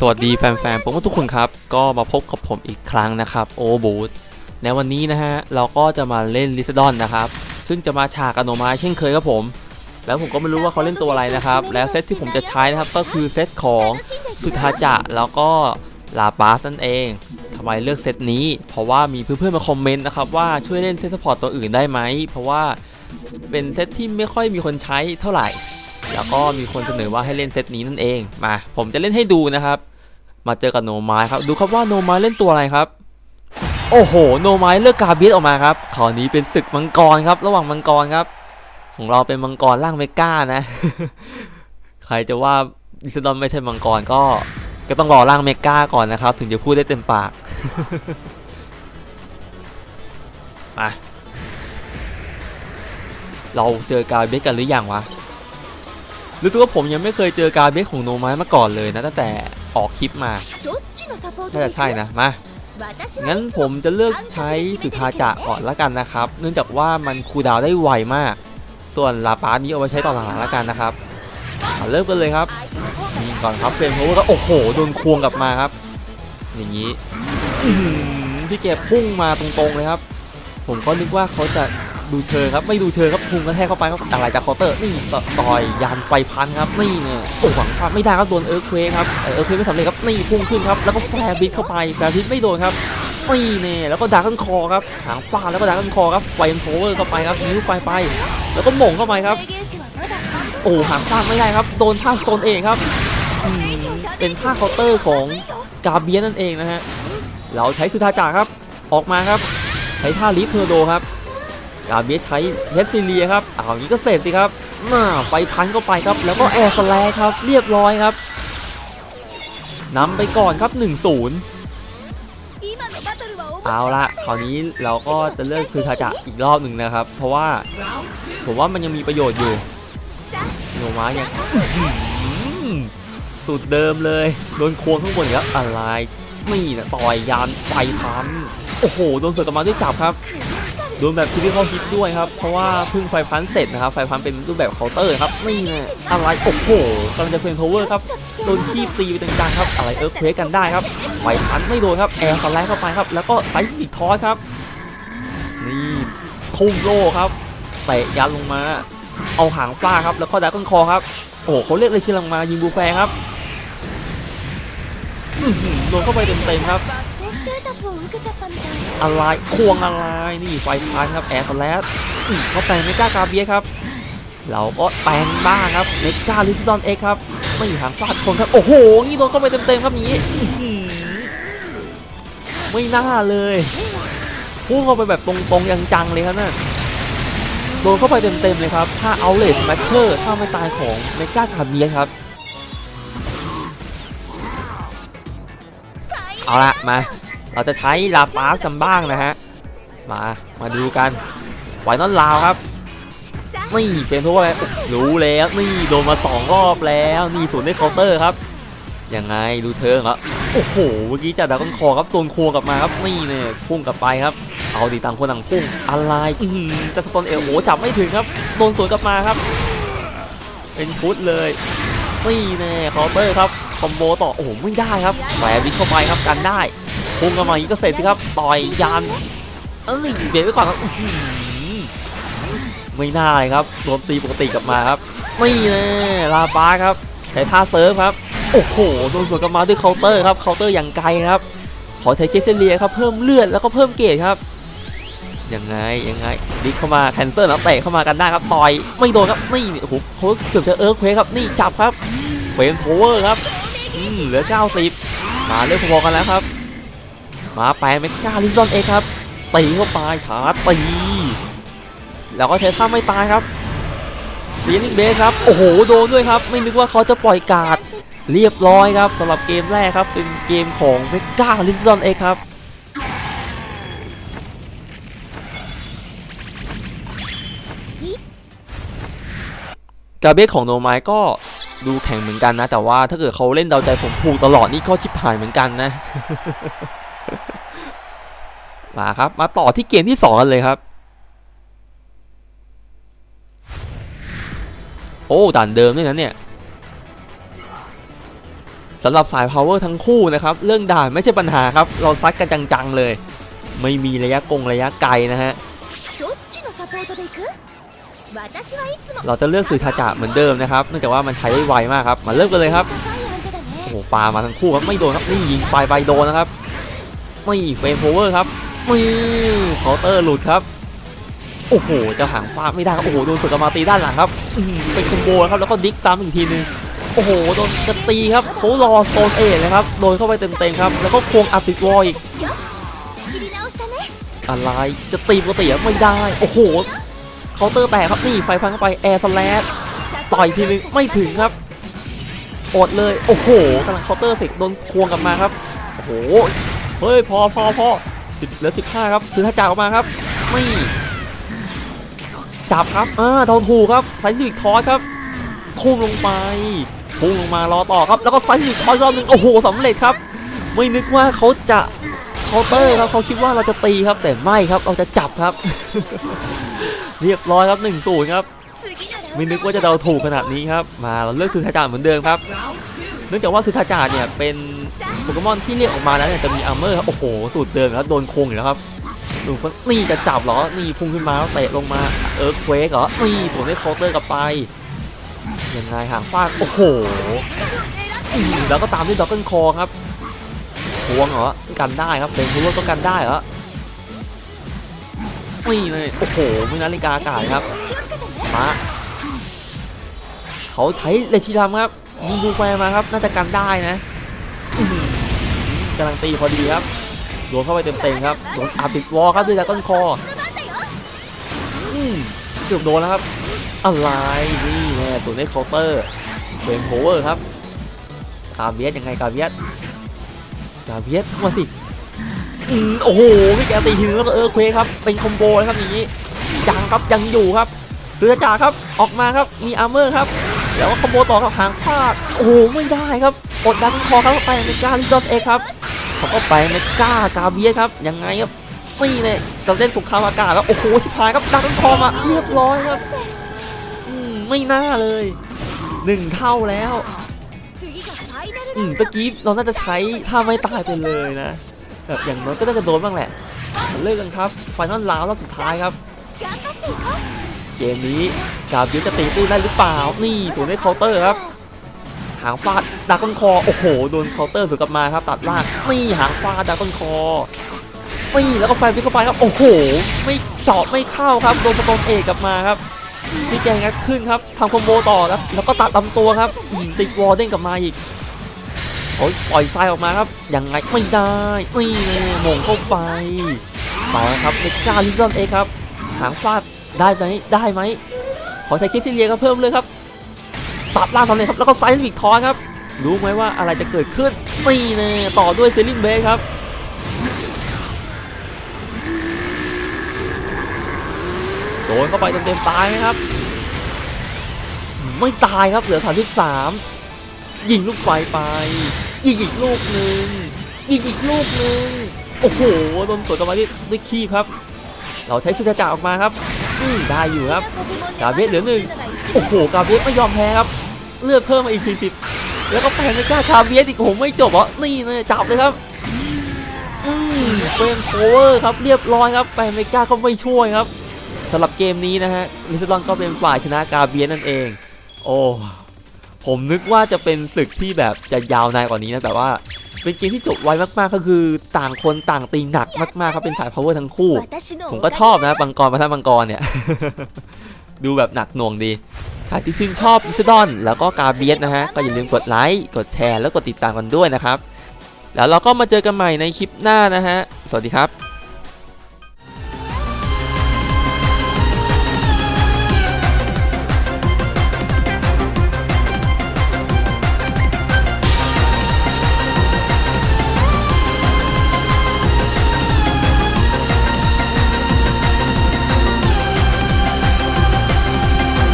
สวัสดีแฟนๆผมทุกคนครับ ก็มาพบกับผมอีกครั้งนะครับโอบูธในวันนี้นะฮะ เราก็จะมาเล่นลิซดอนนะครับ ซึ่งจะมาฉากอโนมาเช่นเคยครับผม แล้วผมก็ไม่รู้ว่าเขาเล่นตัวอะไรนะครับ แล้วเซตที่ผมจะใช้นะครับก็คือเซตของสุทาจะแล้วก็ลาบาสนั่นเองทำไมเลือกเซตนี้ เพราะว่ามีเพื่อนๆมาคอมเมนต์นะครับว่าช่วยเล่นเซตสปอร์ตตัวอื่นได้ไหมเพราะว่าเป็นเซตที่ไม่ค่อยมีคนใช้เท่าไหร่ แล้วก็มีคนเสนอว่าให้เล่นเซตนี้นั่นเองมา ผมจะเล่นให้ดูนะครับ มาเจอกับโนมายครับ ดูครับว่าโนมายเล่นตัวอะไรครับ โอ้โห โนมายเลือกกาเบียสออกมาครับคราวนี้เป็นศึกมังกรครับ ระหว่างมังกรครับ ของเราเป็นมังกรร่างเมก้านะ ใครจะว่าดิสดอนไม่ใช่มังกรก็ก็ต้องรอร่างเมก้าก่อนนะครับ ถึงจะพูดได้เต็มปากมาเราเจอกาเบียสกันหรือยังวะ รู้สึกว่าผมยังไม่เคยเจอการเบสของโนไม้มาก่อนเลยนะตั้งแต่ออกคลิปมาน่าจะใช่นะมางั้นผมจะเลือกใช้สุธาจะก่อนละกันนะครับ เนื่องจากว่ามันคูดาวได้ไวมาก ส่วนลาปาสนี้เอาไว้ใช้ต่อหลังละกันนะครับเริ่มกันเลยครับยิงก่อนครับเฟรมโฮก็โอ้โหโดนควงกลับมาครับ อย่างนี้อื้อหือพี่เก็บพุ่งมาตรงๆเลยครับ ผมก็นึกว่าเขาจะ ดูเชิงครับไม่ดูเชิงครับพุ่งกระแทกเข้าไปครับอะไรจากคาน์เตอร์นี่ต่อยยานไฟพันครับนี่เนี่ยโอ้หวังพลาดไม่ได้ครับโดนเอิร์ธเควครับเอิร์ธเควไม่สำเร็จครับนี่พุ่งขึ้นครับแล้วก็แฟร์บิดเข้าไปแฟร์บิดไม่โดนครับนี่เนี่ยแล้วก็ดักกันคอครับหางฟาดแล้วก็ดักกันคอครับไฟโพเวอร์เข้าไปครับนิ้วไปไปแล้วก็หม่งเข้าไปครับ โอ้หางฟาดไม่ได้ครับโดนท่าสโตนเองครับเป็นท่าเคาน์เตอร์ของกาเบียนนั่นเองนะฮะเราใช้สุธาจาครับออกมาครับใช้ท่าลิฟเทอร์โดครับ กาเบียใช้เฮสซิเลียครับอ้าวอย่างนี้ก็เสร็จสิครับน่าไฟพันเข้าไปครับ แล้วก็แอร์สแลครับ เรียบร้อยครับนำไปก่อนครับ 1-0 เอาละคราวนี้เราก็จะเลือกคือทาจะอีกรอบหนึ่งนะครับ เพราะว่าผมว่ามันยังมีประโยชน์อยู่โนมายังสูตรเดิมเลย โดนควงข้างบนอีกครับอะไรนี่นะต่อยยานไฟพันโอ้โห โดนเสือกมาด้วยจับครับ โดนแบบที่พี่เขาฮิตด้วยครับ เพราะว่าเพิ่งไฟพันเสร็จนะครับ ไฟพันเป็นรูปแบบเคาน์เตอร์ครับ นี่นะอะไรโอ้โหกำลังจะเฟรนโทเวอร์ครับ โดนคีบตีไปต่างๆครับ อะไรเอิร์ธเควกกันได้ครับ ไฟพันไม่โดนครับ แอร์สไลด์เข้าไปครับ แล้วก็ไซส์อีกทอสครับ นี่ทุ่มโลครับเตะยันลงมา เอาหางฟาครับ แล้วก็ดักก้นคอครับ โอ้โหเขาเรียกเลยชิลังมายิงบูแฟครับโดนเข้าไปเต็มๆครับ อะไรควงอะไรนี่ไฟพันครับแอร์สแลชเขาแต่งเมกากาเบียครับ เราก็แต่งบ้างครับเมกาลิซดอนเอ็กครับไม่อยู่หางฟาดคนครับโอ้โหนี่โดนเข้าไปเต็มๆครับนี้ไม่น่าเลยพุ่งเข้าไปแบบตรงๆจังๆเลยครับน่ะโดนเข้าไปเต็มๆเลยครับถ้าเอาเลสแมทเทอร์ถ้าไม่ตายของเมกากาเบียครับเอาละมา เราจะใช้ลาปาสกันบ้างนะฮะ มา มาดูกันไวน์นอนลาวครับนี่เป็นเพราะว่าอะไรรู้แล้วนี่โดนมาสองรอบแล้วนี่ศูนย์ได้เคาน์เตอร์ครับยังไงดูเธอครับโอ้โหเมื่อกี้จัดดาก้อนคอครับโดนควกลับมาครับนี่เนี่ยพุ่งกลับไปครับ เอาดีต่างคนต่างพุ่งอะไรอืจะสตอนเอลโอ้จับไม่ถึงครับโดนสวนกลับมาครับ เป็นฟุตเลยนี่แน่เคาน์เตอร์ครับคอมโบต่อโอ้โหไม่ได้ครับแหววิกเข้าไปครับกันได้ พุ่งกันมาอีกก็เสร็จสิครับต่อยยันเอ้ยเบรกไว้ก่อนครับไม่น่าเลยครับโดนตีปกติกลับมาครับนี่แน่ลาปาครับใช้ท่าเซิร์ฟครับโอ้โหโดนสวนกลับมาด้วยเคาน์เตอร์ครับเคาน์เตอร์อย่างไกลครับ ขอใช้เคสเซเลียครับเพิ่มเลือดแล้วก็เพิ่มเกรดครับยังไงยังไงดิเข้ามาแคนเซิลแล้วเตะเข้ามากันได้ครับต่อยไม่โดนครับนี่โอ้โหเขาเกือบจะเอิร์ธเควครับนี่จับครับเฟรมโพเวอร์ครับเหลือเก้าสิบมาเริ่มพอๆกันแล้วครับ มาแปลเมกาลิซอนเอกครับตีเข้าไปชาตีแล้วก็ใช้ท่าไม่ตายครับเรียนนิเบสครับ โอ้โห โดนด้วยครับ ไม่นึกว่าเขาจะปล่อยการ์ดเรียบร้อยครับสำหรับเกมแรกครับ เป็นเกมของเมกาลิซอนเอกครับกาเบสของโนไมก็ดูแข็งเหมือนกันนะ แต่ว่าถ้าเกิดเขาเล่นเดาใจผมถูกตลอดนี่ก็ชิบหายเหมือนกันนะ มาครับ มาต่อที่เกมที่สองกันเลยครับ โอ้ด่านเดิมด้วยนะเนี่ยสำหรับสายพาวเวอร์ทั้งคู่นะครับ เรื่องด่านไม่ใช่ปัญหาครับ เราซัดกันจังๆเลย ไม่มีระยะกงระยะไกลนะฮะ เราจะเลือกสื่อทาจะเหมือนเดิมนะครับ เนื่องจากว่ามันใช้ได้ไวมากครับ มาเริ่มกันเลยครับ โอ้โหปามาทั้งคู่ครับ ไม่โดนครับ นี่ยิงปลายไปโดนนะครับ ไม่เฟมโฮเวอร์ครับมีเคาน์เตอร์หลุดครับ โอ้โหจะหางฟ้าไม่ได้ครับโอ้โหโดนสุดกามาตีด้านหลังครับเป็นคุมโบครับแล้วก็ดิกตามอีกทีนึงโอ้โหโดนจะตีครับเขารอโซนเอเลยครับโดนเข้าไปเต็มๆครับแล้วก็ควงอัดติดวอยอะไรจะตีปกติไม่ได้ โอ้โหเคาน์เตอร์แตกครับนี่ไฟพังเข้าไปแอร์สแลชต่อยทีนึงไม่ถึงครับอดเลย โอ้โหกำลังเคาน์เตอร์เสกโดนควงกลับมาครับ โอ้โห เฮ้ยพอพอพอสิบเหลือสิบห้าครับคือถ้าจ่าออกมาครับ ไม่จับครับอ่าเราถูกครับไซส์สิกทอสครับทุ่มลงไปทุ่มลงมารอต่อครับ แล้วก็ไซส์สิกทอสรอบหนึ่งโอ้โหสำเร็จครับ ไม่นึกว่าเขาจะเคาน์เตอร์ครับเขาคิดว่าเราจะตีครับ แต่ไม่ครับเราจะจับครับ เรียบร้อยครับหนึ่งศูนครับไม่นึกว่าจะเดาถูกขนาดนี้ครับ มาเราเลือกซื้อทาจาเหมือนเดิมครับ เนื่องจากว่าซื้อทาจาเนี่ยเป็น โปเกมอนที่เรียกออกมาแล้วเนี่ยจะมีอาร์เมอร์ครับโอ้โห สูตรเดิมครับโดนโคงอยู่แล้วครับดูนี่จะจับเหรอ นี่พุ่งขึ้นมาแล้วเตะลงมาเอิร์ธเควกเหรอ นี่สวนให้เคาน์เตอร์กลับไป ยังไงหางฟาดโอ้โห แล้วก็ตามด้วยด็อกเกิลคอครับพวงเหรอกันได้ครับเป็นพูดก็กันได้เหรอนี่เลย โอ้โหไมือนาฬิกาอากาศครับ มาเขาใช้เลชิรัมครับยิงดูแฟมาครับ น่าจะกันได้นะ กำลังตีพอดีครับโดนเข้าไปเต็มๆครับโดนอาบิดวอลครับด้วยจากต้นคออืมเกือบโดนแล้วครับ อะไรนี่แน่ตัวนี้เคาน์เตอร์เฟรมโพเวอร์ครับกาเบียสยังไงกาเบียสกาเบียสมาสิอืมโอ้โหพี่แกตีทีนึงแล้วเออเควครับ เป็นคอมโบเลยครับอย่างนี้ยังครับยังอยู่ครับเรือจ่าครับออกมาครับมีอาร์เมอร์ครับแล้วก็คอมโบต่อกับหางพลาดโอ้โหไม่ได้ครับกดดันคอครับไปเมกาลิดอนเอกครับาก็ไปไม่กล้ากาเบียครับยังไงครับซี่เลยจะเล่นสุขรามอากาศแล้วโอ้โหชิบหายครับดักคอมาเรียบร้อยครับไม่น่าเลยหนึ่งเท่าแล้วอืมตะกี้เราน่าจะใช้ถ้าไม่ตายไปเลยนะแบบอย่างน้อยก็น่าจะโดนบ้างแหละเลิกกันครับไฟนอลลาวรอบสุดท้ายครับ เกมนี้กาเบียจะตีตู้ได้หรือเปล่านี่ผมได้เคาน์เตอร์ครับางฟาดดาก้อนคอโอ้โหโดนเคาน์เตอร์สวนกลับมาครับ ตัดล่างนี่หางฟาดดาก้อนคอนี่แล้วก็แฟนพิกเข้าไปครับโอ้โห ไม่เจาะไม่เข้าครับโดนสตอมเอกกลับมาครับพี่แกงัดขึ้นครับทำคอมโบต่อครับแล้วก็ตัดลำตัวครับติดวอลเด้งกลับมาอีกโอ้ยปล่อยทรายออกมาครับยังไงไม่ได้นี่หมงเข้าไปไปครับเมกาลิซอนเอกครับหางฟาดได้ไหมได้ไหมขอใช้คิดซิเลียก็เพิ่มเลยครับ ตัดล่างสำเร็จครับแล้วก็ไซส์วิกทอครับรู้ไหมว่าอะไรจะเกิดขึ้นนี่แน่ต่อด้วยเซลินเบสครับโดนเข้าไปเต็มๆตายไหมครับ ไม่ตายครับเหลือ 33 ยิงลูกไฟไปยิงอีกลูกหนึ่งยิงอีกลูกหนึ่งโอ้โหโดนสวนกลับมาที่ด้วยคีบครับ เราใช้ชุดจ่าออกมาครับ อืได้อยู่ครับ กาเบสเหลือหนึ่งโอ้โหกาเบสไม่ยอมแพ้ครับ เลือดเพิ่มมาอีก40แล้วก็แปลงไม่กล้าคาเบียสอีกโอ้โหไม่จบเหรอนี่เลยจับเลยครับอืมเฟรมโคเวอร์ครับเรียบร้อยครับแปลงไม่กล้าก็ไม่ช่วยครับสำหรับเกมนี้นะฮะลิซลอนก็เป็นฝ่ายชนะกาเบียสนั่นเอง โอ้ผมนึกว่าจะเป็นศึกที่แบบจะยาวนานกว่านี้นะแต่ว่าเป็นเกมที่จบไวมากๆก็คือต่างคนต่างตีหนักมากๆครับเป็นสาย power ทั้งคู่ ผมก็ชอบนะบังกรมาท่าบังกรเนี่ย ดูแบบหนักหน่วงดี ใครที่ชื่นชอบลิสดอน แล้วก็กาเบียสนะฮะ ก็อย่าลืมกดไลค์ กดแชร์ แล้วกดติดตามกันด้วยนะครับ แล้วเราก็มาเจอกันใหม่ในคลิปหน้านะฮะ สวัสดีครับ